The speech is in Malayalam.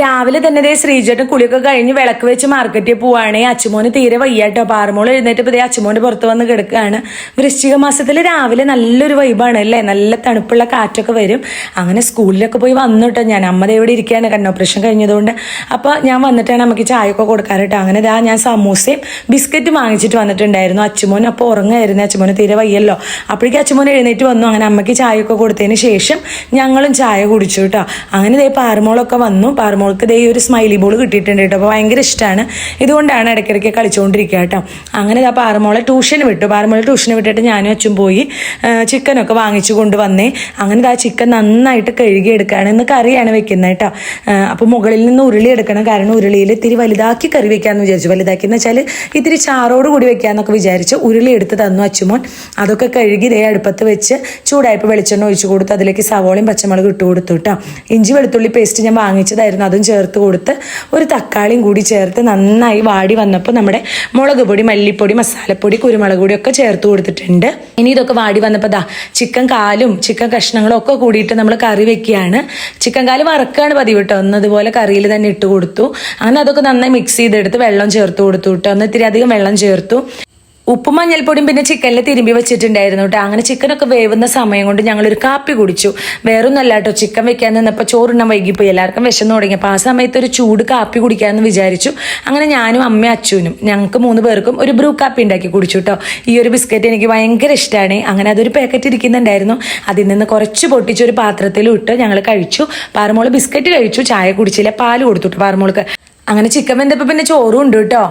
രാവിലെ തന്നെ ദേ ശ്രീജേട്ടൻ കുളിയൊക്കെ കഴിഞ്ഞ് വിളക്ക് വെച്ച് മാർക്കറ്റിൽ പോവാണ്. അച്ചുമോന് തീരെ വയ്യാട്ടോ. പാറമോൾ എഴുന്നേറ്റ് ഇപ്പൊ ദേ അച്ചുമോന്റെ പുറത്ത് വന്ന് കിടക്കുകയാണ് വൃശ്ചിക മാസത്തിൽ രാവിലെ നല്ലൊരു വൈബാണ് അല്ലേ നല്ല തണുപ്പുള്ള കാറ്റൊക്കെ വരും. അങ്ങനെ സ്കൂളിലൊക്കെ പോയി വന്നിട്ടോ ഞാൻ. അമ്മ ഇവിടെ ഇരിക്കുകയാണ്. കണ്ണ ഓപ്പറേഷൻ കഴിഞ്ഞതുകൊണ്ട്. അപ്പോൾ ഞാൻ വന്നിട്ടാണ് നമുക്ക് ചായയൊക്കെ കൊടുക്കാറ് കേട്ടോ അങ്ങനെ ഇതാ ഞാൻ സമൂസയും ബിസ്ക്കറ്റ് വാങ്ങിച്ചിട്ട് വന്നിട്ടുണ്ടായിരുന്നു. അച്ചുമോൻ അപ്പോൾ ഉറങ്ങായിരുന്നു. അച്ചുമോന് തീരെ വയ്യല്ലോ. അപ്പോഴേക്കും അച്ചുമോൻ എഴുന്നേറ്റ് വന്നു. അങ്ങനെ അമ്മയ്ക്ക് ചായയൊക്കെ കൊടുത്തതിന് ശേഷം ഞങ്ങളും ചായ കുടിച്ചു കേട്ടോ. അങ്ങനെ ദേ പാറമോളൊക്കെ വന്നു. പാറമോൾക്ക് ദേ ഒരു സ്മൈലി ബോൾ കിട്ടിയിട്ടുണ്ട് കേട്ടോ. അപ്പോൾ ഭയങ്കര ഇഷ്ടമാണ് ഇതുകൊണ്ടാണ് ഇടയ്ക്കിടയ്ക്ക് കളിച്ചുകൊണ്ടിരിക്കുക കേട്ടോ. അങ്ങനെ ദാ പാറമോളെ ട്യൂഷൻ വിട്ടു. പാറമോളെ ട്യൂഷൻ വിട്ടിട്ട് ഞാനും അച്ഛൻ പോയി ആ, ചിക്കനൊക്കെ വാങ്ങിച്ചു കൊണ്ടുവന്നേ. അങ്ങനെ ദാ ചിക്കൻ നന്നായിട്ട് കഴുകി എടുക്കുകയാണ്. ഇന്ന് കറിയാണ് വെക്കുന്നത് കേട്ടോ. അപ്പോൾ മുകളിൽ നിന്ന് ഉരുളി എടുക്കണം. കാരണം ഉരുളിയിൽ ഇത്തിരി വലുതാക്കി കറി വെക്കാമെന്ന് വിചാരിച്ചു. വലുതാക്കി എന്ന് വെച്ചാൽ ഇത്തിരി ചാറോട് കൂടി വെക്കാമെന്നൊക്കെ വിചാരിച്ച് ഉരുളി എടുത്ത് തന്നു അച്ചുമോൻ അതൊക്കെ കഴുകി ദേ അടുപ്പത്ത് വെച്ച് ചൂടായപ്പോൾ വെളിച്ചെണ്ണ ഒഴിച്ചു കൊടുത്ത് അതിലേക്ക് സവോളയും പച്ചമുളകും ഇട്ട് കൊടുത്തു കേട്ടോ. ഇഞ്ചി വെളുത്തുള്ളി പേസ്റ്റ് ഞാൻ വാങ്ങിച്ചതായിരുന്നു. അതും ചേർത്ത് കൊടുത്ത് ഒരു തക്കാളിയും കൂടി ചേർത്ത് നന്നായി വാടി വന്നപ്പോൾ നമ്മുടെ മുളക് പൊടി മല്ലിപ്പൊടി മസാലപ്പൊടി കുരുമുളക് പൊടി ഒക്കെ ചേർത്ത് കൊടുത്തിട്ടുണ്ട്. ഇനി ഇതൊക്കെ വാടി വന്നപ്പോൾ ദാ ചിക്കൻ കാലും ചിക്കൻ കഷ്ണങ്ങളും ഒക്കെ കൂടിയിട്ട് നമ്മൾ കറി വെക്കുകയാണ്. ചിക്കൻ കാൽ വറക്കാണ് പതിവ് കേട്ടോ ഒന്ന് അതുപോലെ കറിയിൽ തന്നെ ഇട്ട് കൊടുത്തു. അങ്ങനെ അതൊക്കെ നന്നായി മിക്സ് ചെയ്തെടുത്ത് വെള്ളം ചേർത്ത് കൊടുത്തു കേട്ടോ ഒന്ന് ഇത്തിരി അധികം വെള്ളം ചേർത്തു. ഉപ്പും മഞ്ഞൾപ്പൊടിയും പിന്നെ ചിക്കനിൽ തിരുമ്പി വെച്ചിട്ടുണ്ടായിരുന്നു കേട്ടോ അങ്ങനെ ചിക്കനൊക്കെ വേവുന്ന സമയം കൊണ്ട് ഞങ്ങളൊരു കാപ്പി കുടിച്ചു. വേറൊന്നല്ല കേട്ടോ ചിക്കൻ വെക്കാൻ നിന്നപ്പോൾ ചോറിണ്ണം വൈകിപ്പോയി. എല്ലാവർക്കും വിശന്നു തുടങ്ങിയപ്പോൾ ആ സമയത്ത് ഒരു ചൂട് കാപ്പി കുടിക്കാമെന്ന് വിചാരിച്ചു. അങ്ങനെ ഞാനും അമ്മയും അച്ഛനും ഞങ്ങൾക്ക് മൂന്ന് പേർക്കും ഒരു ബ്രൂ കാപ്പി ഉണ്ടാക്കി കുടിച്ചു കേട്ടോ ഈ ഒരു ബിസ്ക്കറ്റ് എനിക്ക് ഭയങ്കര ഇഷ്ടമാണ് അങ്ങനെ അതൊരു പാക്കറ്റ് ഇരിക്കുന്നുണ്ടായിരുന്നു. അതിൽ നിന്ന് കുറച്ച് പൊട്ടിച്ചൊരു പാത്രത്തിൽ ഇട്ട് ഞങ്ങൾ കഴിച്ചു. പാറമോൾ ബിസ്ക്കറ്റ് കഴിച്ചു. ചായ കുടിച്ചില്ല. പാൽ കൊടുത്തു പാറമോൾക്ക്. അങ്ങനെ ചിക്കൻ വെന്തപ്പോൾ പിന്നെ ചോറും ഉണ്ട് കേട്ടോ